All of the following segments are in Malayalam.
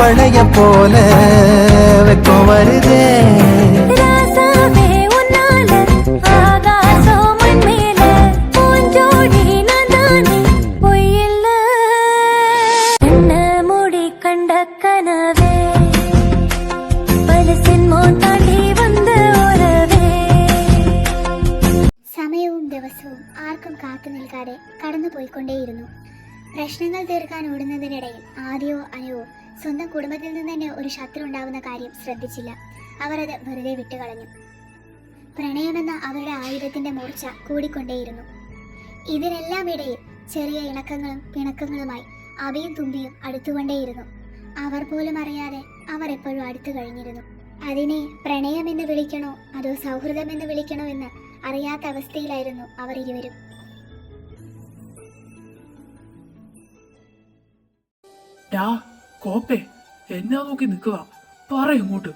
பழைய போல வெக்கம் வருதே. ഒരു ശത്രു ഉണ്ടാവുന്ന കാര്യം ശ്രദ്ധിച്ചില്ല. അവർ അത് വെറുതെ വിട്ടുകളഞ്ഞു. പ്രണയമെന്ന അവരുടെ ആയുധത്തിന്റെ മൂർച്ച കൂടിക്കൊണ്ടേയിരുന്നു. ഇതിനെല്ലാം ഇടയിൽ ചെറിയ ഇണക്കങ്ങളും പിണക്കങ്ങളുമായി അവയും തുമ്പിയും അടുത്തുകൊണ്ടേയിരുന്നു. അവർ പോലും അറിയാതെ അവർ എപ്പോഴും അടുത്തു കഴിഞ്ഞിരുന്നു. അതിനെ പ്രണയമെന്ന് വിളിക്കണോ അതോ സൗഹൃദം സൗഹൃദമെന്ന് വിളിക്കണോ എന്ന് അറിയാത്ത അവസ്ഥയിലായിരുന്നു അവർ ഇരുവരും. ഡാ കോപ്പേ. എന്നാ നോക്കി നിൽക്കുക. പറ ഇങ്ങോട്ട്.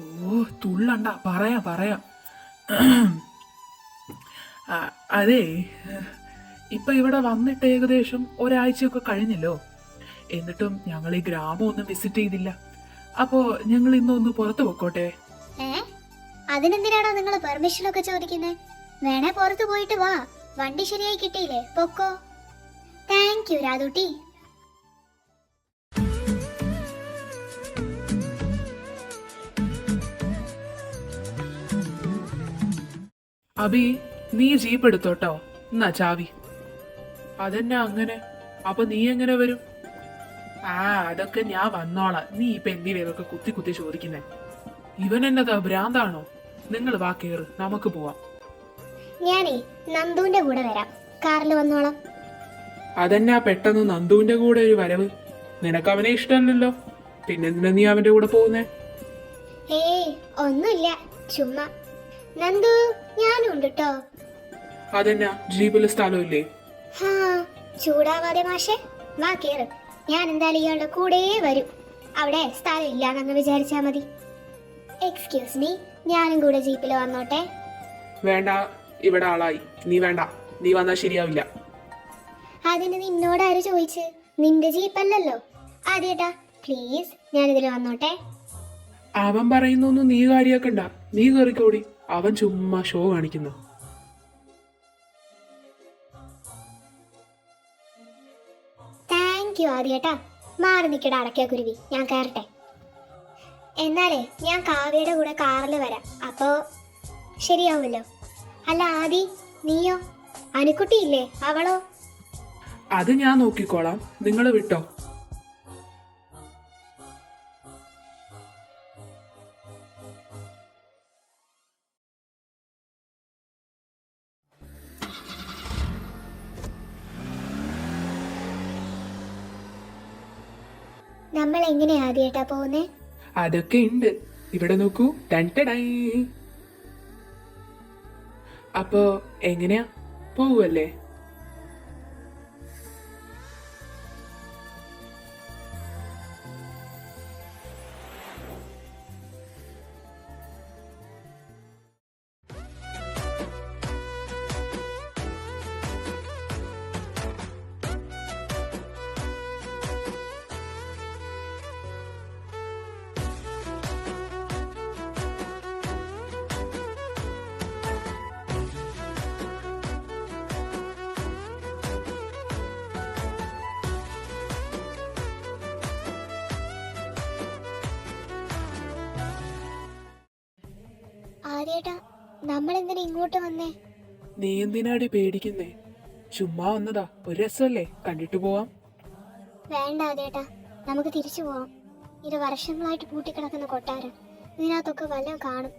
ഓ തുള്ളണ്ട. പറയാ പറയാ. അതെ. ഇപ്പൊ ഇവിടെ വന്നിട്ട് ഏകദേശം ഒരാഴ്ചയൊക്കെ കഴിഞ്ഞല്ലോ. എന്നിട്ടും ഞങ്ങൾ ഈ ഗ്രാമം ഒന്നും വിസിറ്റ് ചെയ്തില്ല. അപ്പോ ഞങ്ങൾ ഇന്നൊന്ന് പുറത്തു പോക്കോട്ടെ? അതിനെന്തിനാണോ നിങ്ങൾ പെർമിഷൻ ഒക്കെ ചോദിക്കുന്നത് വേണേ പുറത്തു പോയിട്ട് വാ. വണ്ടി ശരിയായി കിട്ടിയില്ലേ? പൊക്കോ. താങ്ക് യു രാതുട്ടി അബി നീ ജീപ്പ് എടുത്തോട്ടോ. എന്നാ ചാവി. അതെന്നാ അങ്ങനെ? അപ്പൊ നീ എങ്ങനെ വരും? ആ അതൊക്കെ ഞാൻ വന്നോളാം. നീ ഇപ്പൊ എന്തിനാ ഇതൊക്കെ കുത്തി കുത്തി ചോദിക്കുന്നേ? ഇവൻ എന്നതാ ഭ്രാന്താണോ? നിങ്ങൾ വാ കേറ് നമുക്ക് പോവാം. ഞാനേ നന്ദുവിന്റെ കൂടെ വരാം. കാറിൽ വന്നോളാം. അതെന്നാ പെട്ടെന്ന് നന്ദുവിന്റെ കൂടെ ഒരു വരവ്? നിനക്ക് അവനെ ഇഷ്ടമല്ലല്ലോ. പിന്നെന്തിനാ നീ അവന്റെ കൂടെ പോകുന്നേ? ഏയ് ഒന്നുമില്ല. ചുമ്മാ നന്ദു ഞാനും ഉണ്ട് കേട്ടോ അതെന്നാ? ജീപ്പിലെ സ്ഥലമില്ലേ? ഹാ ചൂടാവാതെ മാഷെ വാ കേറ്. ഞാൻ എന്തായാലും ഇയാളുടെ കൂടെ വരും. അവിടെ സ്ഥലം ഇല്ലാന്നങ്ങ് വിചാരിച്ചാ മതി. എക്സ്ക്യൂസ് മീ ഞാനും കൂടെ ജീപ്പിൽ വന്നോട്ടെ. വേണ്ട ഇവിടെ ആളായി. നീ വേണ്ട നീ വന്നാൽ ശരിയാവില്ല. അതിന് നിന്നോട് ആര് ചോദിച്ച്? നിന്റെ ജീപ്പല്ലല്ലോ. ആദ്യേട്ടാ പ്ലീസ് ഞാനിതിൽ വന്നോട്ടെ. അവൻ പറയുന്നൊന്നും നീ കാര്യാക്കണ്ട. നീ കയറിക്കോടി അവൻ ചുമ്മാ ഷോ കാണിക്കുന്നു. താങ്ക് യു ആദ്യേട്ടാ. മാറി നിൽക്കട അടക്കിയ കുരുവി. ഞാൻ കയറട്ടെ. എന്നാലേ ഞാൻ കാവ്യയുടെ കൂടെ കാറിൽ വരാം. അപ്പോ ശരിയാവുമല്ലോ. അല്ല ആദി നീയോ? അനുക്കുട്ടിയില്ലേ അവളോ? അത് ഞാൻ നോക്കിക്കോളാം. നിങ്ങൾ വിട്ടോ? എങ്ങനെയാ ആദ്യമായിട്ടാ പോകുന്നേ അതൊക്കെ ഉണ്ട്. ഇവിടെ നോക്കൂ. ടൈ. അപ്പോ എങ്ങനെയാ? പോവല്ലേ? നമ്മൾ എന്തിനാ ഇങ്ങോട്ട് വന്നേ? നീ എന്തിനാടി പേടിക്കുന്നേ? ചുമ്മാ വന്നതാ. ഒരു രസമല്ലേ? കണ്ടിട്ട് പോവാം. വേണ്ട അതേട്ടാ നമുക്ക് തിരിച്ചു പോവാം. ഇത് വർഷങ്ങളായിട്ട് പൂട്ടിക്കിടക്കുന്ന കൊട്ടാരം. ഇതിനകത്തൊക്കെ വല്ലതും കാണും.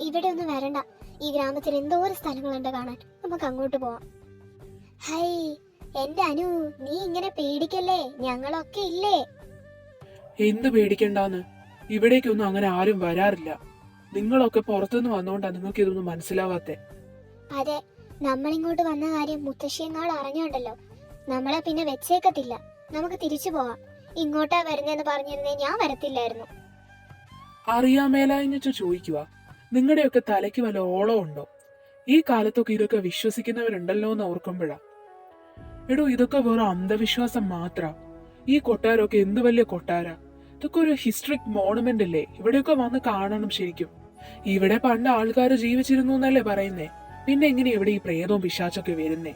ഇവിടെ ഒന്നും വരണ്ട. ഈ ഗ്രാമത്തിൽ എന്തോരം സ്ഥലങ്ങളുണ്ട് കാണാൻ. നമുക്ക് അങ്ങോട്ട് പോവാം. ഹൈ എന്റെ അനു നീ ഇങ്ങനെ പേടിക്കല്ലേ? ഞങ്ങളൊക്കെ ഇല്ലേ? എന്ത് പേടിക്കണ്ടാന്ന്? ഇവിടേക്കൊന്നും അങ്ങനെ ആരും വരാറില്ല. നിങ്ങളൊക്കെ പുറത്തുനിന്ന് വന്നോണ്ടാ നിങ്ങൾക്ക് ഇതൊന്നും മനസ്സിലാവാത്തെ? അതെ നമ്മൾ ഇങ്ങോട്ട് വന്ന കാര്യം മുത്തശ്ശിയെങ്ങാൾ അറിഞ്ഞോണ്ടല്ലോ. നമ്മളെ പിന്നെ വെച്ചേക്കത്തില്ല. നമുക്ക് തിരിച്ചു പോവാം. ഇങ്ങോട്ടാ വരുന്നതെന്ന് പറഞ്ഞിരുന്നേ ഞാൻ വരത്തില്ലായിരുന്നു. അറിയാമേലാഞ്ഞിട്ട് ചോദിക്കുക. നിങ്ങളുടെയൊക്കെ തലയ്ക്ക് വല്ല ഓളം ഉണ്ടോ? ഈ കാലത്തൊക്കെ ഇതൊക്കെ വിശ്വസിക്കുന്നവരുണ്ടല്ലോ എന്ന് ഓർക്കുമ്പോഴാ. എടോ ഇതൊക്കെ വെറും അന്ധവിശ്വാസം മാത്ര. ഈ കൊട്ടാരമൊക്കെ എന്ത് വലിയ കൊട്ടാര? ഇതൊക്കെ ഒരു ഹിസ്റ്ററിക് മോണുമെന്റ് അല്ലേ ഇവിടെയൊക്കെ വന്ന് കാണണം ശരിക്കും. ഇവിടെ പണ്ട് ആൾക്കാർ ജീവിച്ചിരുന്നു എന്നല്ലേ പറയുന്നേ? പിന്നെ എങ്ങനെ ഇവിടെ ഈ പ്രേതവും പിശാച്ചൊക്കെ വരുന്നേ?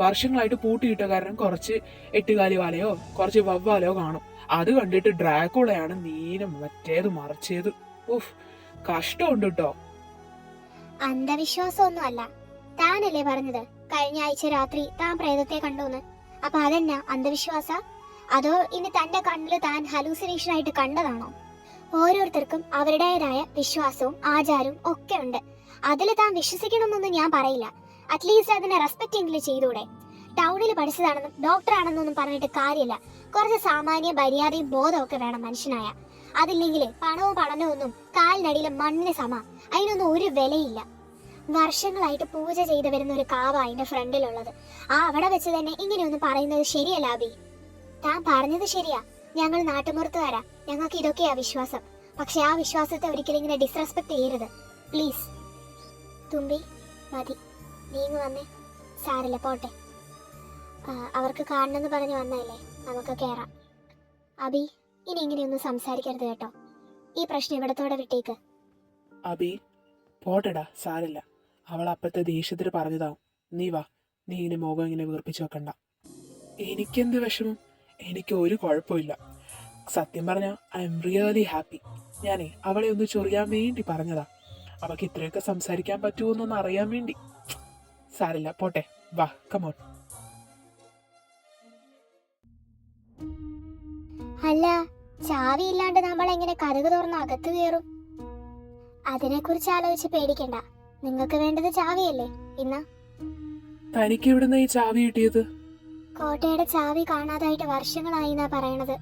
വർഷങ്ങളായിട്ട് പൂട്ടിയിട്ട കാരണം കുറച്ച് എട്ടുകാലി വാലയോ കുറച്ച് വവ്വാലയോ കാണും. അത് കണ്ടിട്ട് ഡ്രാക്കുളയാണ് നീനും മറ്റേത് മറിച്ചേത്. ഉഫ് കഷ്ടമുണ്ട് കേട്ടോ അന്ധവിശ്വാസമൊന്നും അല്ല താനല്ലേ പറഞ്ഞത്? കഴിഞ്ഞ ആഴ്ച രാത്രി താൻ പ്രേതത്തെ കണ്ടു അപ്പൊ അതെന്നാ അന്ധവിശ്വാസ? അതോ ഇനി തന്റെ കണ്ണിൽ താൻ ഹലൂസിനേഷൻ ആയിട്ട് കണ്ടതാണോ? ഓരോരുത്തർക്കും അവരുടേതായ വിശ്വാസവും ആചാരവും ഒക്കെ ഉണ്ട്. അതിൽ താൻ വിശ്വസിക്കണമെന്നൊന്നും ഞാൻ പറയില്ല. അറ്റ്ലീസ്റ്റ് അതിനെ റെസ്പെക്റ്റ് എങ്കിലും ചെയ്തൂടെ. ടൗണിൽ പഠിച്ചതാണെന്നും ഡോക്ടറാണെന്നൊന്നും പറഞ്ഞിട്ട് കാര്യമില്ല. കുറച്ച് സാമാന്യ മര്യാദയും ബോധമൊക്കെ വേണം മനുഷ്യനായ. അതില്ലെങ്കിൽ പണവും പഠനവും ഒന്നും കാലിനടിയിലെ മണ്ണിന് സമ. അതിനൊന്നും ഒരു വിലയില്ല. വർഷങ്ങളായിട്ട് പൂജ ചെയ്തു വരുന്ന ഒരു കാവ അതിന്റെ ഫ്രണ്ടിലുള്ളത് ആ അവിടെ വെച്ച് തന്നെ ഇങ്ങനെയൊന്നും പറയുന്നത് ശരിയല്ല അബി. താൻ പറഞ്ഞത് ശരിയാ. ഞങ്ങൾ നാട്ടുമ്പുറത്തുകാരാ ഞങ്ങൾക്ക് ഇതൊക്കെയാ വിശ്വാസം. പക്ഷെ ആ വിശ്വാസത്തെ ഒരിക്കലും ഇങ്ങനെ ഡിസ്റെസ്പെക്ട് ചെയ്യരുത്. പ്ലീസ് തുമ്പി മതി. നീങ്ങ് വന്നേ. സാരില്ല പോട്ടെ. അവർക്ക് കാണണമെന്ന് പറഞ്ഞ് വന്നതല്ലേ? നമുക്ക് കയറാം അബി ഇനി ഇങ്ങനെയൊന്നും സംസാരിക്കരുത് കേട്ടോ. ഈ പ്രശ്നം ഇവിടത്തോടെ വിട്ടേക്ക്. അബി പോട്ടെടാ സാരല്ല. അവൾ അപ്പത്തെ ദേഷ്യത്തിന് പറഞ്ഞതാവും. നീ വാ. നീ ഇങ്ങനെ മുഖം ഇങ്ങനെ വീർപ്പിച്ചു വെക്കണ്ട. എനിക്കെന്ത് വിഷമം? എനിക്ക് ഒരു കുഴപ്പമില്ല. സത്യം പറഞ്ഞാൽ ഐ എം റിയലി ഹാപ്പി ഞാനേ അവളെ ഒന്ന് ചൊറിയാൻ വേണ്ടി പറഞ്ഞതാ. അവൾക്ക് ഇത്രയൊക്കെ സംസാരിക്കാൻ പറ്റുമോന്നൊന്ന് അറിയാൻ വേണ്ടി. സാരില്ല പോട്ടെ. വാ കമോൺ അല്ല ചാവി ഇല്ലാണ്ട് നമ്മൾ എങ്ങനെ കഥക് തുറന്ന് അകത്ത് കയറും? അതിനെക്കുറിച്ച് ആലോചിച്ച് പേടിക്കണ്ട. നിങ്ങൾക്ക് വേണ്ടത് ചാവിയല്ലേ? ഇന്ന. തനിക്ക് ഇവിടുന്ന് ഈ ചാവി കിട്ടിയത്? കോട്ടയുടെ ചാവി കാണാതായിട്ട് വർഷങ്ങളായി എന്നാ പറയണത്.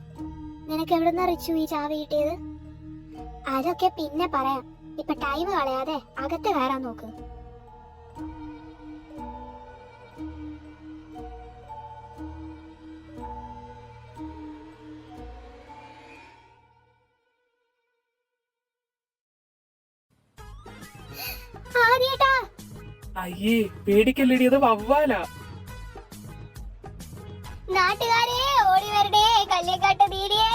നിനക്ക് എവിടുന്ന റിച്ചു ഈ ചാവി കിട്ടിയത്? അതൊക്കെ പിന്നെ പറയാം. ഇപ്പൊ ടൈം കളയാതെ അകത്ത് കയറാൻ നോക്ക്. അയ്യേ പേടിക്കല്ലേടി അത് വവ്വാലാ. നാട്ടുകാരെ ഓടി വരടേ കല്ലേക്കാട്ട് തീരിയേ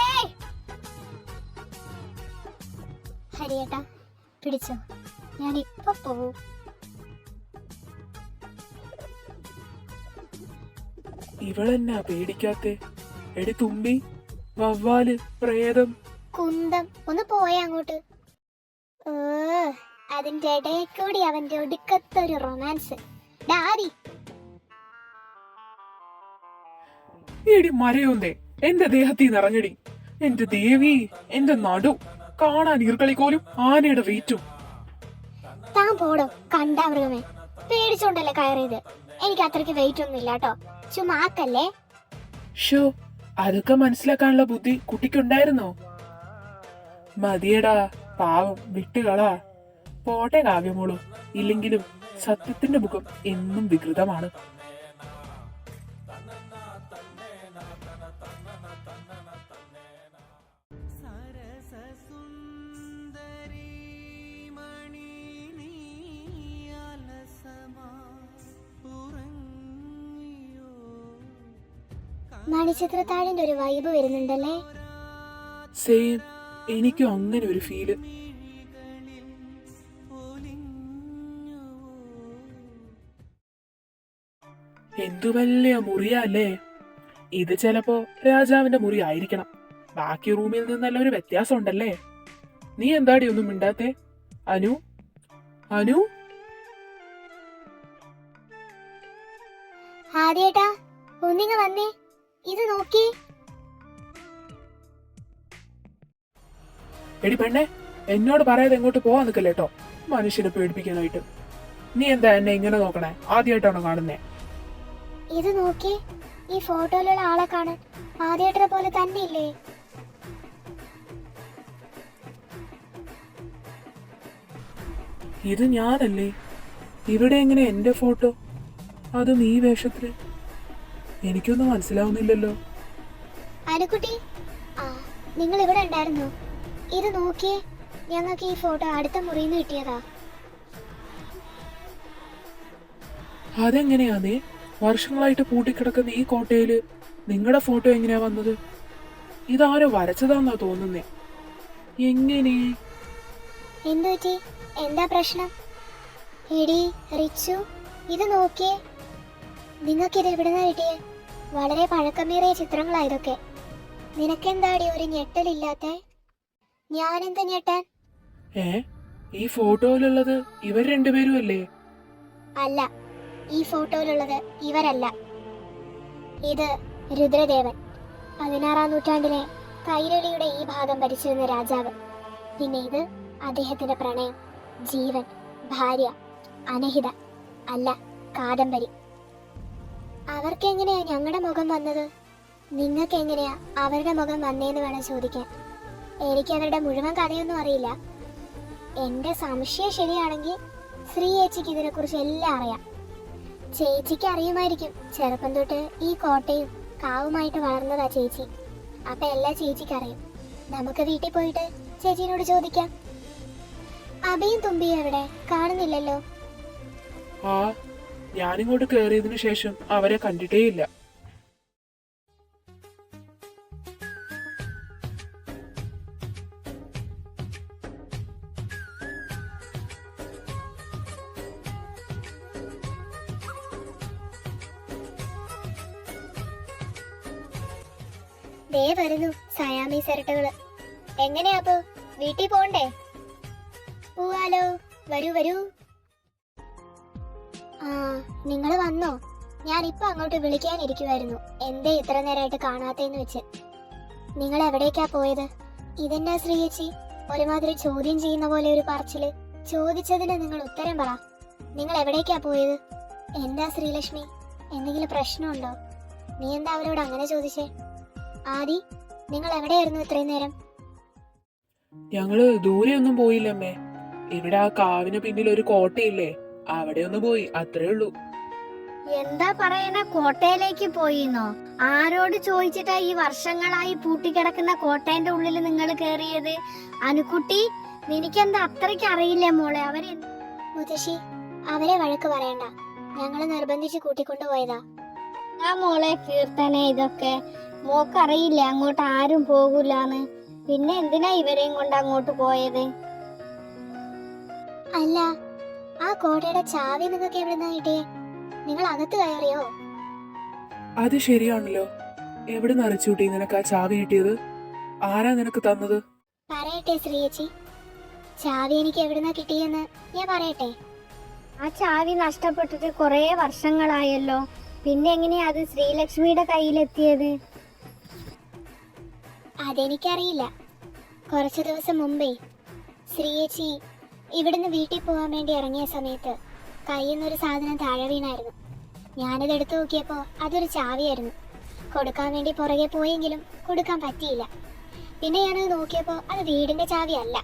ഹരിയേട്ടാ പിടിച്ചോ. ഞാൻ ഇപ്പൊ പോവും. ഇവളെന്നാ പേടിക്കാത്തെ? എടി തുമ്പി വവ്വാൽ പ്രേതം. കുന്തം ഒന്ന് പോയ അങ്ങോട്ട്. അതിന്റെ ഇടയിൽ കൂടി അവന്റെ ഒടുക്കത്തെ ഒരു റൊമാൻസ് ഡാഡി എടി മരയോന്തേ എന്റെ ദേഹത്തിൽ നിറഞ്ഞടി എന്റെ ദേവി എന്റെ നടു. കാണാൻ ഈർക്കളിക്കോലും ആനയുടെ വെയിറ്റും. താൻ പോടോ കണ്ട മൃഗമേ. പേടിച്ചോണ്ടല്ലേ കയറിയത്. എനിക്ക് അത്രയ്ക്ക് വെയിറ്റ് ഒന്നും ഇല്ല കേട്ടോ ചുമ്മാ ഷോ അതൊക്കെ മനസ്സിലാക്കാനുള്ള ബുദ്ധി കുട്ടിക്കുണ്ടായിരുന്നോ? മതിയടാ പാവം വിട്ടുകളാ. പോട്ടെ കാവ്യമോളൂ. ഇല്ലെങ്കിലും സത്യത്തിന്റെ മുഖം എന്നും വികൃതമാണ്. മണിച്ചിത്രത്താഴിന്റെ ഒരു വൈബ് വരുന്നുണ്ടല്ലേ? സെയിം എനിക്കും അങ്ങനെ ഒരു ഫീൽ എന്തു വലിയ മുറിയല്ലേ ഇത് ചിലപ്പോ രാജാവിന്റെ മുറി ആയിരിക്കണം. ബാക്കി റൂമിൽ നിന്നല്ല ഒരു വ്യത്യാസം ഉണ്ടല്ലേ നീ എന്താടി ഒന്നും മിണ്ടാത്തെ? അനു? അനു? ആദ്യേട്ടാ ഒന്നിങ്ങ വന്നേ. ഇത് നോക്കി. എടി പെണ്ണെ എന്നോട് പറയാതെ എങ്ങോട്ട് പോവാൻ നിൽക്കല്ലേ കേട്ടോ മനുഷ്യനെ പേടിപ്പിക്കാനായിട്ട്. നീ എന്താ എന്നെ ഇങ്ങനെ നോക്കണേ? ആദ്യമായിട്ടാണോ കാണുന്നേ? ഇത് നോക്കി. ഈ ഫോട്ടോയിലുള്ള ആളെ കാണാൻ ആദ്യമായിട്ടെ പോലെ തന്നെ ഇല്ലേ? ഇത് ഞാനല്ലേ? ഇവിടെ എങ്ങനെ എന്റെ ഫോട്ടോ? അത് നീ വേഷത്തിൽ? എനിക്കൊന്നും മനസ്സിലാവുന്നില്ലല്ലോ. അനുക്കുട്ടി ആ നിങ്ങൾ ഇവിടെ ഉണ്ടായിരുന്നു? ഇത് നോക്കിയേ ഞങ്ങൾക്ക് ഈ ഫോട്ടോ അടുത്ത മുറിയിൽ നിന്ന് കിട്ടിയതാ. അതെങ്ങനെയാന്നേ? വർഷങ്ങളായിട്ട് പൂട്ടിക്കിടക്കുന്ന ഈ കോട്ടയിൽ നിങ്ങളുടെ ഫോട്ടോ എങ്ങനെയാ വന്നത്? ഇതാരോ വരച്ചതാന്നാ തോന്നുന്നേ. എങ്ങനെ? എന്തുപറ്റി? എന്താ പ്രശ്നം? എടി റിച്ചു ഇത് നോക്കിയേ. നിങ്ങൾക്കിത് എവിടുന്ന കിട്ടിയേ? വളരെ പഴക്കമേറിയ ചിത്രങ്ങളാ ഇതൊക്കെ. നിനക്കെന്താടി ഒരു ഞെട്ടലില്ലാത്ത? ഞാനെന്താ ഞെട്ടാൻ? ഏ? ഈ ഫോട്ടോയിലുള്ളത് ഇവർ രണ്ടുപേരും അല്ലേ അല്ല ഈ ഫോട്ടോയിലുള്ളത് ഇവരല്ല. ഇത് രുദ്രദേവൻ. പതിനാറാം നൂറ്റാണ്ടിലെ കൈരളിയുടെ ഈ ഭാഗം ഭരിച്ചിരുന്ന രാജാവ്. പിന്നെ ഇത് അദ്ദേഹത്തിന്റെ പ്രണയം. ജീവൻ ഭാര്യ അനഹിത അല്ല കാദംബരി. അവർക്ക് എങ്ങനെയാ ഞങ്ങളുടെ മുഖം വന്നത്? നിങ്ങൾക്ക് എങ്ങനെയാ അവരുടെ മുഖം വന്നേന്ന് വേണം ചോദിക്കാൻ. എനിക്ക് അവരുടെ മുഴുവൻ കഥയൊന്നും അറിയില്ല. എന്റെ സംശയം ശരിയാണെങ്കിൽ ശ്രീ ചേച്ചിക്ക് ഇതിനെക്കുറിച്ച് എല്ലാം അറിയാം. ചേച്ചിക്ക് അറിയുമായിരിക്കും. ചെറുപ്പം തൊട്ട് ഈ കോട്ടയും കാവുമായിട്ട് വളർന്നതാ ചേച്ചി. അപ്പൊ എല്ലാ ചേച്ചിക്ക് അറിയും. നമുക്ക് വീട്ടിൽ പോയിട്ട് ചേച്ചിനോട് ചോദിക്കാം. അബിയും തുമ്പിയും എവിടെ? കാണുന്നില്ലല്ലോ. ഞാനിങ്ങോട്ട് കയറിയതിനു ശേഷം അവരെ കണ്ടിട്ടേയില്ല. അങ്ങോട്ട് ഇരിക്കുമായിരുന്നു എന്തേ ഇത്ര നേരമായിട്ട് കാണാത്തേന്ന് വെച്ച്. നിങ്ങൾ എവിടേക്കാ പോയത്? ഇതെന്നാ ശ്രീയച്ചി? ഒരുമാതിരി ചോദ്യം ചെയ്യുന്ന പോലെ ഒരു പറച്ചിൽ. ചോദിച്ചതിന് നിങ്ങൾ ഉത്തരം പറ. നിങ്ങൾ എവിടേക്കാ പോയത്? എന്താ ശ്രീലക്ഷ്മി? എന്തെങ്കിലും പ്രശ്നമുണ്ടോ? നീ എന്താ അവരോട് അങ്ങനെ ചോദിച്ചേ? ആദി നിങ്ങൾ എവിടെയായിരുന്നു ഇത്രയും നേരം? ഞങ്ങൾ ദൂരെ ഒന്നും പോയില്ലമ്മേ. ഇവിടെ ആ കാവിന് പിന്നിൽ ഒരു കോട്ടയില്ലേ? അവിടെ ഒന്ന് പോയി അത്രേ ഉള്ളൂ. എന്താ പറയണ? കോട്ടയിലേക്ക് പോയിന്നോ? ആരോട് ചോദിച്ചിട്ടാ ഈ വർഷങ്ങളായി പൂട്ടിക്കിടക്കുന്ന കോട്ടേന്റെ ഉള്ളിൽ നിങ്ങൾ കേറിയത്? അനുക്കുട്ടി നിനക്കെന്താ അത്രയ്ക്ക് അറിയില്ലേ മോളെ? അവർ മുത്തശ്ശി അവരെ വഴക്ക് പറയണ്ട. ഞങ്ങൾ നിർബന്ധിച്ച് കൂട്ടിക്കൊണ്ടുപോയതാ ആ മോളെ കീർത്തനെ ഇതൊക്കെ മോക്കറിയില്ല? അങ്ങോട്ട് ആരും പോകൂലാന്ന്. പിന്നെ എന്തിനാ ഇവരെയും കൊണ്ട് അങ്ങോട്ട് പോയത്? അല്ല ആ കോട്ടയുടെ ചാവി നിങ്ങൾക്ക് എവിടുന്നാ നിങ്ങൾ അകത്ത് കയറിയോ? അത് ശരിയാണല്ലോ. എവിടെ നിറച്ചുകൂട്ടി നിനക്ക് ആ ചാവി കിട്ടിയത്? ആരാ നിനക്ക് തന്നത്? പറയട്ടെ ശ്രീയച്ചി. ചാവി എനിക്ക് എവിടുന്നാ കിട്ടിയെന്ന് ഞാൻ പറയട്ടെ. ആ ചാവി നഷ്ടപ്പെട്ടിട്ട് കുറേ വർഷങ്ങളായല്ലോ. പിന്നെ എങ്ങനെയാ അത് ശ്രീലക്ഷ്മിയുടെ കയ്യിലെത്തിയത്? അതെനിക്കറിയില്ല. കുറച്ചു ദിവസം മുമ്പേ ശ്രീയേച്ചി ഇവിടുന്ന് വീട്ടിൽ പോകാൻ വേണ്ടി ഇറങ്ങിയ സമയത്ത് കയ്യിൽ നിന്നൊരു സാധനം താഴെ വീണായിരുന്നു. ഞാനത് എടുത്തു നോക്കിയപ്പോൾ അതൊരു ചാവിയായിരുന്നു. കൊടുക്കാൻ വേണ്ടി പുറകെ പോയെങ്കിലും കൊടുക്കാൻ പറ്റിയില്ല. പിന്നെ ഞാനത് നോക്കിയപ്പോൾ അത് വീടിന്റെ ചാവിയല്ല.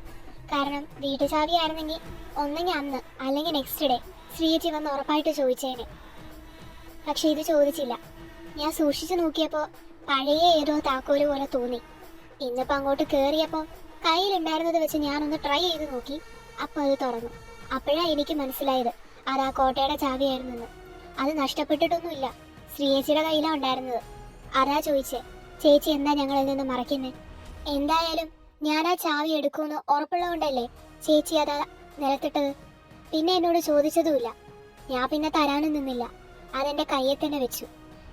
കാരണം വീട്ടു ചാവി ആയിരുന്നെങ്കിൽ ഒന്നെങ്കിൽ അന്ന് അല്ലെങ്കിൽ നെക്സ്റ്റ് ഡേ ശ്രീജി വന്ന് ഉറപ്പായിട്ട് ചോദിച്ചേനെ. പക്ഷെ ഇത് ചോദിച്ചില്ല. ഞാൻ സൂക്ഷിച്ചു നോക്കിയപ്പോൾ പഴയ ഏതോ താക്കോൽ പോലെ തോന്നി. ഇന്നിപ്പോ അങ്ങോട്ട് കയറിയപ്പോൾ കയ്യിലുണ്ടായിരുന്നത് വെച്ച് ഞാനൊന്ന് ട്രൈ ചെയ്ത് നോക്കി. അപ്പോൾ അത് തുറന്നു. അപ്പോഴാ എനിക്ക് മനസ്സിലായത്. അത് ആ കോട്ടയുടെ ചാവിയായിരുന്നെന്ന് അത് നഷ്ടപ്പെട്ടിട്ടൊന്നുമില്ല. ശ്രീയേച്ചിയുടെ കയ്യിലാണ് ഉണ്ടായിരുന്നത്. അതാ ചോദിച്ചേ ചേച്ചി എന്താ ഞങ്ങളിൽ നിന്ന് മറയ്ക്കുന്നേ? എന്തായാലും ഞാൻ ആ ചാവി എടുക്കുമെന്ന് ഉറപ്പുള്ളതുകൊണ്ടല്ലേ ചേച്ചി അതാ നിലത്തിട്ടത്. പിന്നെ എന്നോട് ചോദിച്ചതുമില്ല. ഞാൻ പിന്നെ തരാനും നിന്നില്ല. അതെന്റെ കയ്യിൽ തന്നെ വെച്ചു.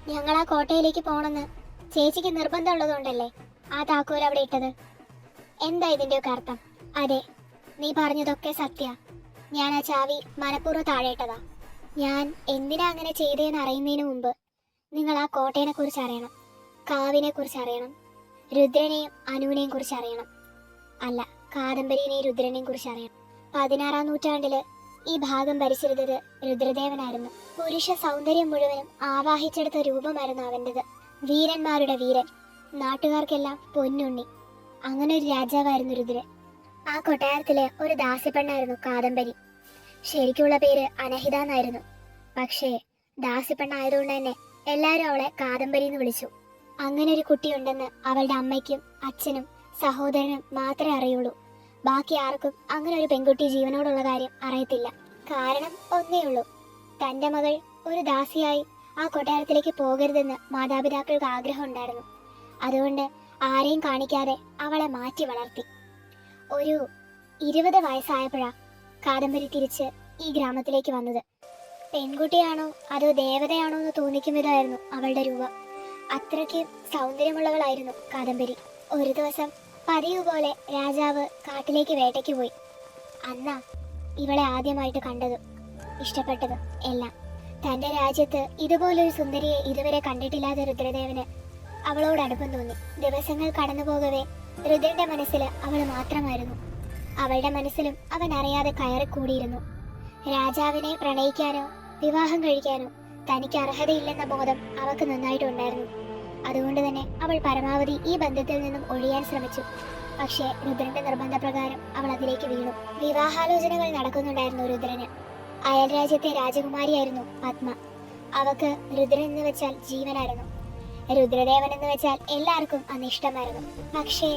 ഞങ്ങൾ ആ കോട്ടയിലേക്ക് പോണെന്ന് ചേച്ചിക്ക് നിർബന്ധമുള്ളതുകൊണ്ടല്ലേ ആ താക്കോൽ അവിടെ ഇട്ടത്? എന്താ ഇതിന്റെയൊക്കെ അർത്ഥം? അതെ നീ പറഞ്ഞതൊക്കെ സത്യ. ഞാൻ ആ ചാവി മനഃപൂർവം താഴേട്ടതാ ഞാൻ എന്തിനാ അങ്ങനെ ചെയ്തതെന്ന് അറിയുന്നതിന് മുമ്പ് നിങ്ങൾ ആ കോട്ടയെ കുറിച്ച് അറിയണം കാവിനെ കുറിച്ച് അറിയണം രുദ്രനെയും അനുവിനെയും കുറിച്ച് അറിയണം. അല്ല കാദംബരിനെയും രുദ്രനെയും കുറിച്ച് അറിയണം. പതിനാറാം നൂറ്റാണ്ടിൽ ഈ ഭാഗം ഭരിച്ചിരുന്നത് രുദ്രദേവനായിരുന്നു. പുരുഷ സൗന്ദര്യം മുഴുവനും ആവാഹിച്ചെടുത്ത രൂപമായിരുന്നു അവന്റെത്. വീരന്മാരുടെ വീരൻ നാട്ടുകാർക്കെല്ലാം പൊന്നുണ്ണി. അങ്ങനെ ഒരു രാജാവായിരുന്നു രുദ്രൻ. ആ കൊട്ടാരത്തിലെ ഒരു ദാസിപ്പെണ്ണായിരുന്നു കാദംബരി. ശരിക്കുള്ള പേര് അനഹിത എന്നായിരുന്നു. പക്ഷേ ദാസിപ്പെണ്ണായതുകൊണ്ട് തന്നെ എല്ലാവരും അവളെ കാദംബരി എന്ന് വിളിച്ചു. അങ്ങനെ ഒരു കുട്ടിയുണ്ടെന്ന് അവളുടെ അമ്മയ്ക്കും അച്ഛനും സഹോദരനും മാത്രമേ അറിയുള്ളൂ. ബാക്കി ആർക്കും അങ്ങനെ ഒരു പെൺകുട്ടി ജീവനോടുള്ള കാര്യം അറിയത്തില്ല. കാരണം ഒന്നേ ഉള്ളൂ. തന്റെ മകൾ ഒരു ദാസിയായി ആ കൊട്ടാരത്തിലേക്ക് പോകരുതെന്ന് മാതാപിതാക്കൾക്ക് ആഗ്രഹം ഉണ്ടായിരുന്നു അതുകൊണ്ട് ആരെയും കാണിക്കാതെ അവളെ മാറ്റി വളർത്തി. ഒരു ഇരുപത് വയസ്സായപ്പോഴാ കാദംബരി തിരിച്ച് ഈ ഗ്രാമത്തിലേക്ക് വന്നത്. പെൺകുട്ടിയാണോ അതോ ദേവതയാണോ എന്ന് തോന്നിക്കും വിധമായിരുന്നു അവളുടെ രൂപം. അത്രയ്ക്ക് സൗന്ദര്യമുള്ളവളായിരുന്നു കാദംബരി. ഒരു ദിവസം പതിവ് പോലെ രാജാവ് കാട്ടിലേക്ക് വേട്ടയ്ക്ക് പോയി. അന്നാ ഇവളെ ആദ്യമായിട്ട് കണ്ടത് ഇഷ്ടപ്പെട്ടത് എല്ലാം. തന്റെ രാജ്യത്ത് ഇതുപോലൊരു സുന്ദരിയെ ഇതുവരെ കണ്ടിട്ടില്ലാത്ത രുദ്രദേവന് അവളോട് അടുപ്പം തോന്നി. ദിവസങ്ങൾ കടന്നു പോകവേ രുദ്രന്റെ മനസ്സിൽ അവൾ മാത്രമായിരുന്നു. അവളുടെ മനസ്സിലും അവൻ അറിയാതെ കയറിക്കൂടിയിരുന്നു. രാജാവിനെ പ്രണയിക്കാനോ വിവാഹം കഴിക്കാനോ തനിക്ക് അർഹതയില്ലെന്ന ബോധം അവൾക്ക് നന്നായിട്ടുണ്ടായിരുന്നു. അതുകൊണ്ട് തന്നെ അവൾ പരമാവധി ഈ ബന്ധത്തിൽ നിന്നും ഒഴിയാൻ ശ്രമിച്ചു. പക്ഷേ രുദ്രന്റെ നിർബന്ധപ്രകാരം അവൾ അതിലേക്ക് വീണു. വിവാഹാലോചനകൾ നടക്കുന്നുണ്ടായിരുന്നു രുദ്രന്. അയൽ രാജ്യത്തെ രാജകുമാരിയായിരുന്നു പത്മ. അവക്ക് രുദ്രൻ എന്ന് വെച്ചാൽ ജീവനായിരുന്നു. രുദ്രദേവൻ എന്ന് വെച്ചാൽ എല്ലാവർക്കും അന്ന് ഇഷ്ടമായിരുന്നു. പക്ഷേ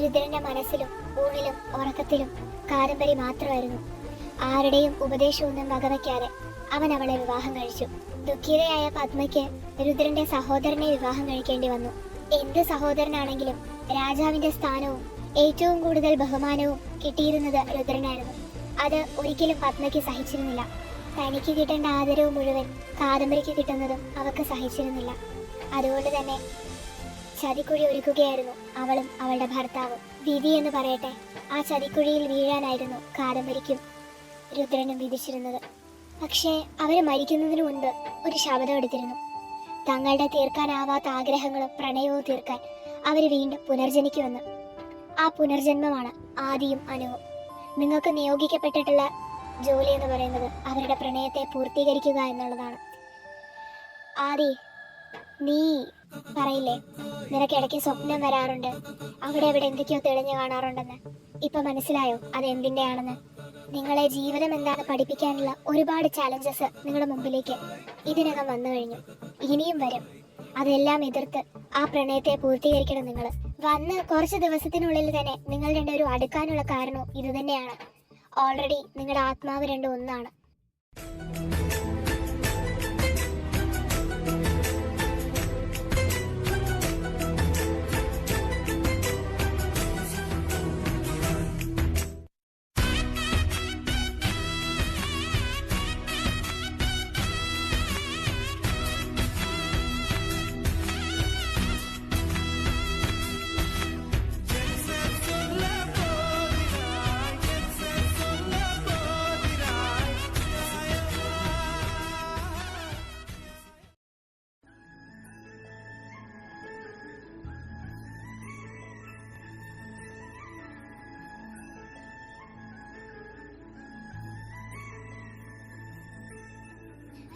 രുദ്രന്റെ മനസ്സിലും ഊണിലും ഉറക്കത്തിലും കാദംബരി മാത്രമായിരുന്നു. ആരുടെയും ഉപദേശമൊന്നും വകവയ്ക്കാതെ അവൻ അവളെ വിവാഹം കഴിച്ചു. ദുഃഖിതയായ പത്മയ്ക്ക് രുദ്രന്റെ സഹോദരനെ വിവാഹം കഴിക്കേണ്ടി വന്നു. എന്ത് സഹോദരനാണെങ്കിലും രാജാവിന്റെ സ്ഥാനവും ഏറ്റവും കൂടുതൽ ബഹുമാനവും കിട്ടിയിരുന്നത് രുദ്രനായിരുന്നു. അത് ഒരിക്കലും പത്മയ്ക്ക് സഹിച്ചിരുന്നില്ല. തനിക്ക് കിട്ടേണ്ട ആദരവ് മുഴുവൻ കാദംബരിക്ക് കിട്ടുന്നതും അവക്ക് സഹിച്ചിരുന്നില്ല. അതുകൊണ്ട് തന്നെ ചതിക്കുഴി ഒരുക്കുകയായിരുന്നു അവളും അവളുടെ ഭർത്താവും. വിധി എന്ന് പറയട്ടെ ആ ചതിക്കുഴിയിൽ വീഴാനായിരുന്നു കാദംബരിക്കും രുദ്രനും വിധിച്ചിരുന്നത്. പക്ഷേ അവർ മരിക്കുന്നതിന് മുൻപ് ഒരു ശബ്ദം എടുത്തിരുന്നു. തങ്ങളുടെ തീർക്കാനാവാത്ത ആഗ്രഹങ്ങളും പ്രണയവും തീർക്കാൻ അവർ വീണ്ടും പുനർജനിക്കുമെന്ന്. ആ പുനർജന്മമാണ് ആദിയും അനുവും. നിങ്ങൾക്ക് നിയോഗിക്കപ്പെട്ടിട്ടുള്ള ജോലി എന്ന് പറയുന്നത് അവരുടെ പ്രണയത്തെ പൂർത്തീകരിക്കുക എന്നുള്ളതാണ്. ആദി നീ പറയില്ലേ? നിനക്ക് ഇടയ്ക്ക് സ്വപ്നം വരാറുണ്ട്. അവിടെ അവിടെ എന്തൊക്കെയോ തെളിഞ്ഞു കാണാറുണ്ടെന്ന്. ഇപ്പൊ മനസ്സിലായോ അത് എന്തിന്റെയാണെന്ന്? നിങ്ങളെ ജീവിതം എന്താണ് പഠിപ്പിക്കാനുള്ള ഒരുപാട് ചാലഞ്ചസ് നിങ്ങളുടെ മുമ്പിലേക്ക് ഇതിനകം വന്നു കഴിഞ്ഞു. ഇനിയും വരും. അതെല്ലാം എതിർത്ത് ആ പ്രണയത്തെ പൂർത്തീകരിക്കണം നിങ്ങൾ വന്ന് കുറച്ച് ദിവസത്തിനുള്ളിൽ തന്നെ നിങ്ങൾ രണ്ടുപേരും അടുക്കാനുള്ള കാരണവും ഇതുതന്നെയാണ്. ഓൾറെഡി നിങ്ങളുടെ ആത്മാവ് രണ്ടും ഒന്നാണ്.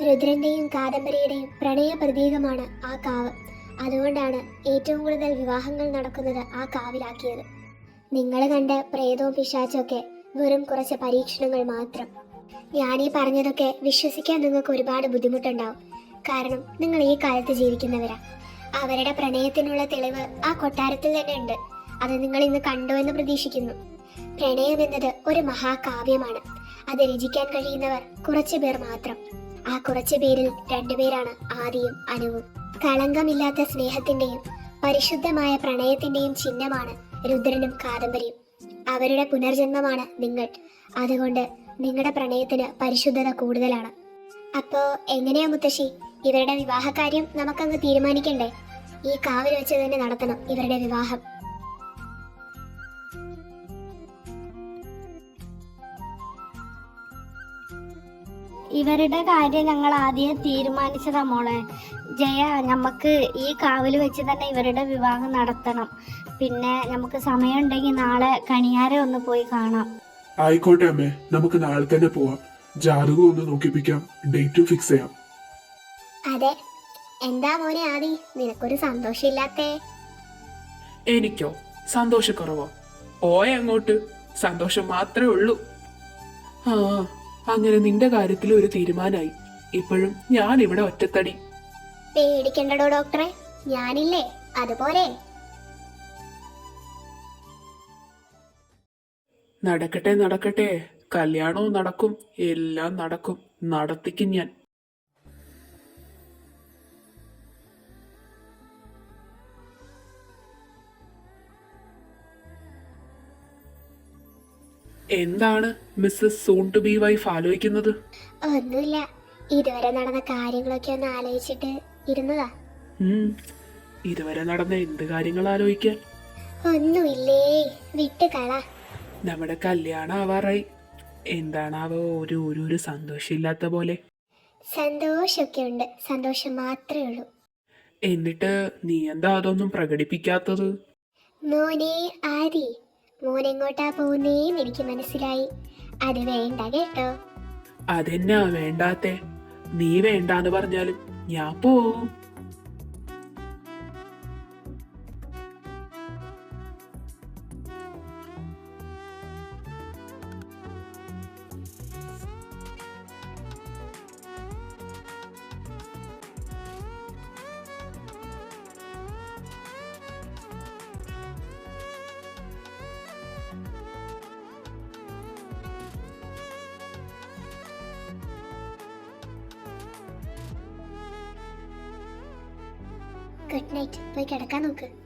രുദ്രന്റെയും കാദംബരിയുടെയും പ്രണയ പ്രതീകമാണ് ആ കാവ്. അതുകൊണ്ടാണ് ഏറ്റവും കൂടുതൽ വിവാഹങ്ങൾ നടക്കുന്നത് ആ കാവിലാക്കിയത്. നിങ്ങൾ കണ്ട പ്രേതവും പിശാച്ചൊക്കെ വെറും കുറച്ച് പരീക്ഷണങ്ങൾ മാത്രം. ഞാനീ പറഞ്ഞതൊക്കെ വിശ്വസിക്കാൻ നിങ്ങൾക്ക് ഒരുപാട് ബുദ്ധിമുട്ടുണ്ടാവും. കാരണം നിങ്ങൾ ഈ കാലത്ത് ജീവിക്കുന്നവരാ. അവരുടെ പ്രണയത്തിനുള്ള തെളിവ് ആ കൊട്ടാരത്തിൽ തന്നെ ഉണ്ട്. അത് നിങ്ങൾ ഇന്ന് കണ്ടു എന്ന് പ്രതീക്ഷിക്കുന്നു. പ്രണയം എന്നത് ഒരു മഹാകാവ്യമാണ്. അത് രചിക്കാൻ കഴിയുന്നവർ കുറച്ചു പേർ മാത്രം. ആ കുറച്ചു പേരിൽ രണ്ടുപേരാണ് ആദിയും അനുവും. കളങ്കമില്ലാത്ത സ്നേഹത്തിന്റെയും പരിശുദ്ധമായ പ്രണയത്തിന്റെയും ചിഹ്നമാണ് രുദ്രനും കാദംബരിയും. അവരുടെ പുനർജന്മമാണ് നിങ്ങൾ. അതുകൊണ്ട് നിങ്ങളുടെ പ്രണയത്തിന് പരിശുദ്ധത കൂടുതലാണ്. അപ്പോ എങ്ങനെയാ മുത്തശ്ശി? ഇവരുടെ വിവാഹകാര്യം നമുക്കങ്ങ് തീരുമാനിക്കണ്ടേ? ഈ കാവിൽ വെച്ച് തന്നെ നടത്തണം ഇവരുടെ വിവാഹം. ഇവരുടെ കാര്യം ഞങ്ങൾ ആദ്യം തീരുമാനിച്ചതാ മോളെ. ജയ നമുക്ക് ഈ കാവിൽ വെച്ച് തന്നെ ഇവരുടെ വിവാഹം നടത്തണം. പിന്നെ നമുക്ക് സമയമുണ്ടെങ്കിൽ നാളെ കണിയാരെ ഒന്ന് പോയി കാണാം. ആയിക്കോട്ടെ അമ്മേ നമുക്ക് നാളെ തന്നെ പോവാം. ജാതകം ഒന്ന് നോക്കിപ്പിക്കാം. ഡേറ്റ് ഫിക്സ് ചെയ്യാം. അതെ. എന്താ മോനെ ആദി? നിനക്കൊരു സന്തോഷമില്ലാത്തേ? എനിക്കോ? സന്തോഷക്കുറവോ? പോയ അങ്ങോട്ട് സന്തോഷം മാത്രമേ ഉള്ളൂ. ആ അങ്ങനെ നിന്റെ കാര്യത്തിൽ ഒരു തീരുമാനമായി ഇപ്പോഴും ഞാൻ ഇവിടെ ഒറ്റത്തടി. പേടിക്കണ്ടടോ ഡോക്ടറെ? ഞാനില്ലേ. അതുപോലെ. നടക്കട്ടെ നടക്കട്ടെ. കല്യാണവും നടക്കും. എല്ലാം നടക്കും. നടത്തിക്കും ഞാൻ. എന്താണ് Mrs soon to be wife ആലോചിക്കുന്നത് ഒന്നുമില്ല. ഇതുവരെ നടന്ന കാര്യങ്ങളൊക്കെ ഒന്ന് ആലോചിച്ചിട്ട് ഇരുന്നതാ. ഉം, ഇതുവരെ നടന്ന എന്ത് കാര്യങ്ങൾ ആലോചിക്കാൻ? ഒന്നുമില്ലേ. വിട്ട് കള. നമ്മുടെ കല്യാണം ആവാറായി. എന്താണാവോ ഒരു ഒരു ഒരു സന്തോഷമില്ലാത്ത പോലെ. സന്തോഷമൊക്കെ ഉണ്ട്. സന്തോഷം മാത്രമേ ഉള്ളൂ. എന്നിട്ട് നീ എന്താ അതൊന്നും പ്രകടിപ്പിക്കാത്തത്? മോനെ ആരി മോൻ എങ്ങോട്ടാ പോകുന്നേന്ന് എനിക്ക് മനസ്സിലായി. അത് വേണ്ട കേട്ടോ. അതെന്നാ വേണ്ടാത്തെ? നീ വേണ്ടാന്ന് പറഞ്ഞാലും ഞാൻ പോവും. Good night. പോയി കിടക്കാൻ നോക്ക്.